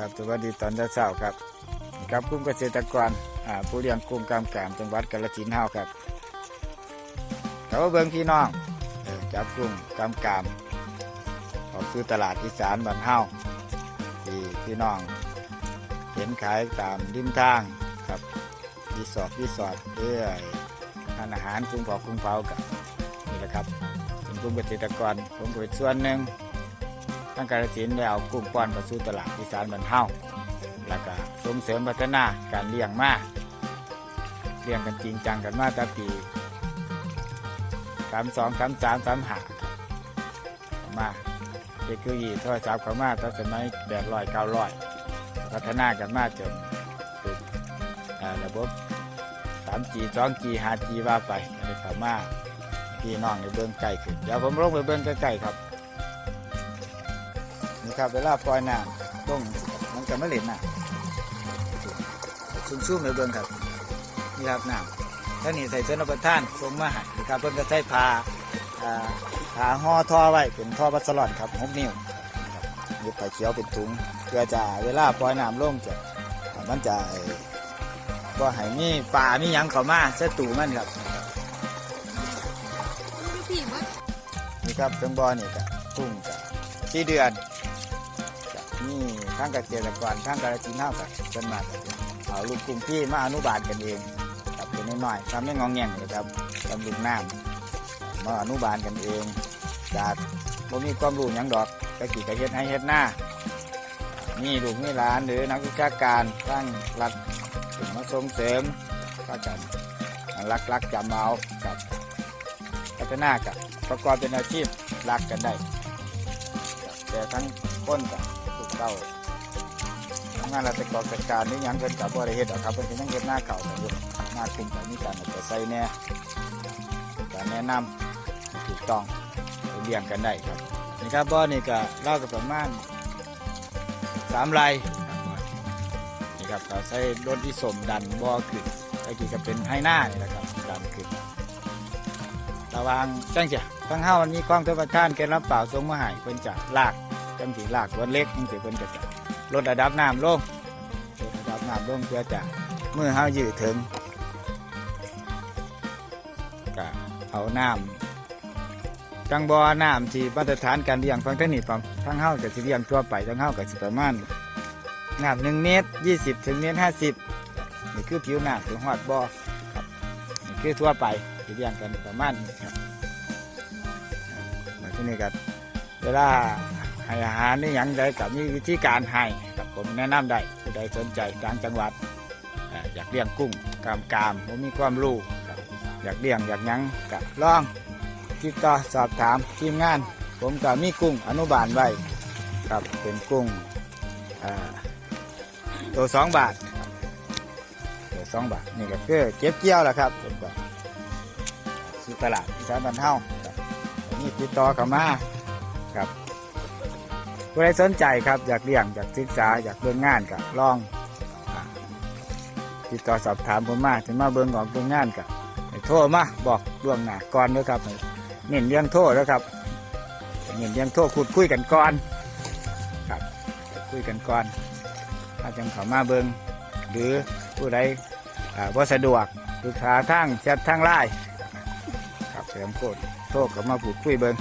ครับสวัสดีตอนเช้าครับครับกลุ่มเกษตรกรผู้เลี้ยงกุ้งกำกมจังหวัดกาฬสินธุ์เฮาครับเขาว่าเบิ่งพี่น้องเจับกุ้งกำกมออกสู่ตลาดอีสานบ้านเฮาที่พี่น้องเห็นขายตามริมทางครับรีสอร์ทรีสอร์ทเรื่อยทานอาหารกุ้งผากุ้งเผากับนี่แหละครับเป็นกลุ่มเกษตรกรผมเป็นส่วนหนึ่ง ทางกาฬสินธุ์ได้เอากุ้งป้อนมาสู่ตลาดอีสานบ้านเฮาแล้วก็ส่งเสริมพัฒนาการเลี้ยงมาเลี้ยงกันจริงจังกันมาตั้งปีสามสองสามสามสามห้ามาเทคโนโลยีโทรศัพท์เข้ามาตั้งสมัยแปดร้อยเก้าร้อยพัฒนากันมาจนเป็นอ่าระบบ 3G 2G 5G ว่าไปในเข้ามาพี่น้องในเบื้องใกล้ขึ้นเดี๋ยวผมลงไปเบื้องใกล้ๆครับ นี่ครับเวลาปล่อยน้ำต้องมันจะไม่เหล็นน่ะซุ่มๆในเบื้องครับนี่ครับน้ำท่านี้ใส่เสื้อรับประทานทรงมาใหายครับเพิ่นก็ใส่ผ้าผ้าห่อท่อไว้เป็นท่อบัสลอนครับหกนิ้วยึดไปเขียวเป็นถุงเพื่อจะเวลาปล่อยน้ำลงจะมันจะไอ้บ่ให้มีปลามียังเข้ามาใส่ตู้มันครับนี่ครับเครื่องบอนี่ก็กุ้งก็สี่เดือน นี่ทั้งเกษตรกรทั้งกาฬสินธุ์เฮากับจนมากเอาลูกกุ้งพี่มาอนุบาลกันเองกับเป็นน้อยๆทำให้งองแงงเลยครับทำลูกน้ำมาอนุบาลกันเองจากบ่มีความรู้ยังดอกก็กี่กะเฮ็ดให้เฮ็ดหน้ามีลูกมีหลานหรือนักวิชาการทั้งรัฐถึงมาส่งเสริมก็กันรักรักๆจำเอากับพัฒนากับประกอบเป็นอาชีพรักกันได้แต่ทั้งคนกับ ถูกเต้าทำงานราชการจัดการนี่ยังเป็นกับบริเฮ็ดหรอกครับเป็นยังเฮ็ดหน้าเข่ากันอยู่หน้าคุมกับมีการเอาไปใส่แน่การแนะนำถูกต้องเลี้ยงกันได้ครับนี่ครับบ่อนี่ก็เล่ากับประมาณสามไร่ครับนี่ครับเราใช้รถที่สมดันบ่อขึ้นตะกี้ก็เป็นให้หน้านี่แหละครับดันขึ้นระวางจังจ้ะทั้งเฮามันมีกล้องเทวทานแกรับเปล่าทรงมหายเพิ่นจะลาก จังสีลากวันเล็กจังสีเพิ่นก็จะลดระดับน้ำลงลดระดับน้ำลงเพื่อจะเมื่อเฮายืดถึงก็เอาน้ำจังบ่อน้ำที่มาตรฐานการเลี้ยงฟังเทคนิคฟังทั้งเฮาก็สิเลี้ยงทั่วไปทั้งเฮาก็สิประมาณน้ำหนึ่งเมตรยี่สิบถึงเมตรห้าสิบนี่คือผิวน้ำถึงหอดบ่อครับนี่คือทั่วไปที่เลี้ยงกันประมาณนี้ครับมาที่นี่กันเวลา ให้อาหารนี่ยังใดกับมีวิธีการให้กับผมแนะนำได้ผู้ใดสนใจต่างจังหวัดอยากเลี้ยงกุ้งกามกามผมมีความรู้อยากเลี้ยงอยากยังกับลองติดต่อสอบถามทีมงาน ผมก็มีกุ้งอนุบาลไว้ครับเป็นกุ้งตัวสองบาทตัวสองบาทนี่ก็คือเก็บเกี่ยวแหละครับผมก็สู่ตลาดอีสานบ้านเฮาครับนี่ติดต่อเข้ามาครับ ผู้ใดสนใจครับอยากเลี้ยงอยากศึกษาอยากเบิ่งงานกับลองอ่ติดต่อสอบถามผมมาถึงมาเบิ่งของเบิ่งงานกับโทรมาบอกล่วงหน้าก่อนด้วยครับเน้นเลี้ยงโทรแล้วครับเน้นเลี้ยงโทรคุดคุยกันก่อนครับคุยกันก่อน ถ้าจังเขามาเบิ่งหรือผู้ใดอ่าสะดวกปรึกษาทางแชททางไลน์ครับเสริมโคตรโทรเข้ามาพูดคุยเบิง